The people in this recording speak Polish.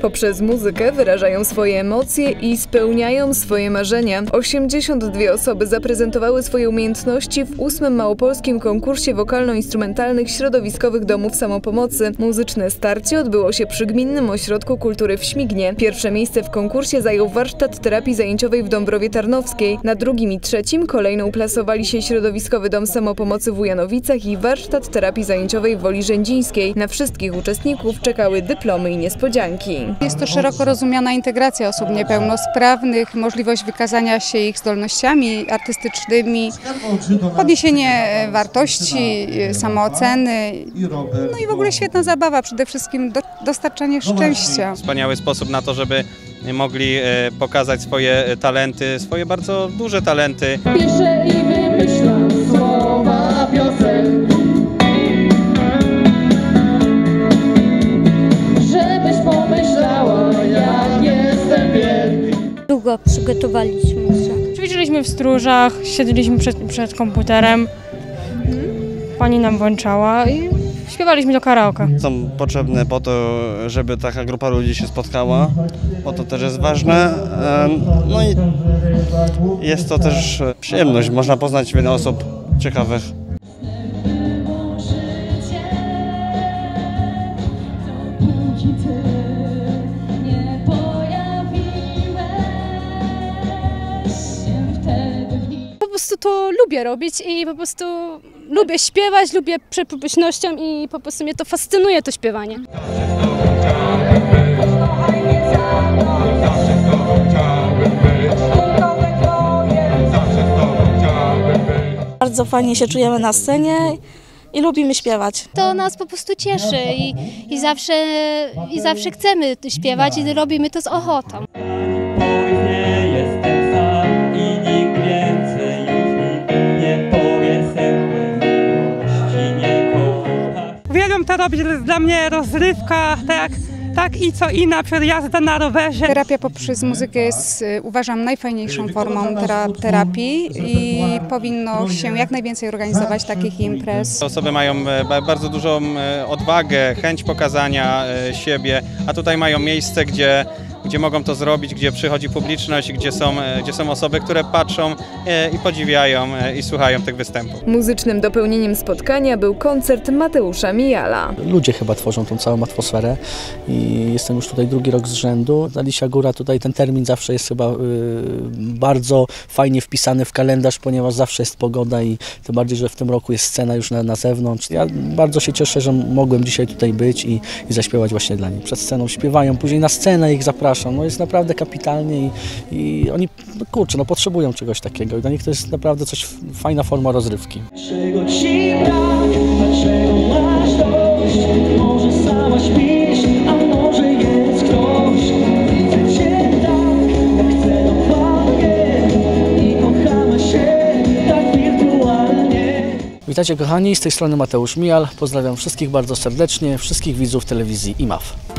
Poprzez muzykę wyrażają swoje emocje i spełniają swoje marzenia. 82 osoby zaprezentowały swoje umiejętności w ósmym małopolskim konkursie wokalno-instrumentalnych środowiskowych domów samopomocy. Muzyczne starcie odbyło się przy Gminnym Ośrodku Kultury w Śmignie. Pierwsze miejsce w konkursie zajął warsztat terapii zajęciowej w Dąbrowie Tarnowskiej. Na drugim i trzecim kolejno uplasowali się Środowiskowy Dom Samopomocy w Ujanowicach i warsztat terapii zajęciowej w Woli Rzędzińskiej. Na wszystkich uczestników czekały dyplomy i niespodzianki. Jest to szeroko rozumiana integracja osób niepełnosprawnych, możliwość wykazania się ich zdolnościami artystycznymi, podniesienie wartości, samooceny, no i w ogóle świetna zabawa, przede wszystkim do, dostarczanie szczęścia. Wspaniały sposób na to, żeby mogli e, pokazać swoje e, talenty, swoje bardzo duże talenty. Piszę i wymyślam słowa piosenki Długo przygotowaliśmy się. Ćwiczyliśmy w stróżach, siedzieliśmy przed, przed komputerem. Pani nam włączała i śpiewaliśmy do karaoke. są potrzebne po to, żeby taka grupa ludzi się spotkała, bo to też jest ważne. Em, No i jest to też przyjemność, można poznać wiele osób ciekawych. Dopóki ty prostu to lubię robić i po prostu lubię śpiewać, lubię przed publicznością i po prostu mnie to fascynuje to śpiewanie. Bardzo fajnie się czujemy na scenie i lubimy śpiewać. To nas po prostu cieszy i, i, zawsze, i zawsze chcemy śpiewać i robimy to z ochotą. Uwielbiam to robić, to jest dla mnie rozrywka, tak, tak i co i na przykład jazda na rowerze. Terapia poprzez muzykę jest, y, uważam, najfajniejszą formą tera terapii i powinno się jak najwięcej organizować takich imprez. Osoby mają e, ba- bardzo dużą e, odwagę, chęć pokazania e, siebie, a tutaj mają miejsce, gdzie, gdzie mogą to zrobić, gdzie przychodzi publiczność, gdzie są, e, gdzie są osoby, które patrzą e, i podziwiają e, i słuchają tych występów. Muzycznym dopełnieniem spotkania był koncert Mateusza Mijala. Ludzie chyba tworzą tą całą atmosferę i jestem już tutaj drugi rok z rzędu. Zalisia Góra tutaj ten termin zawsze jest chyba y, bardzo fajnie wpisany w kalendarz, ponieważ zawsze jest pogoda i tym bardziej, że w tym roku jest scena już na, na zewnątrz. Ja bardzo się cieszę, że mogłem dzisiaj tutaj być i, i zaśpiewać właśnie dla nich. Przed sceną śpiewają, później na scenę ich zapraszam. No jest naprawdę kapitalnie i, i oni, no kurczę, no potrzebują czegoś takiego i dla nich to jest naprawdę coś, fajna forma rozrywki. Czego ci brak, dlaczego masz dość? Może sama śpisz, a może jest ktoś Widzę cię tak, jak chcę dokładnie I kochamy się tak wirtualnie Witajcie kochani, z tej strony Mateusz Mijal. Pozdrawiam wszystkich bardzo serdecznie, wszystkich widzów telewizji IMAF.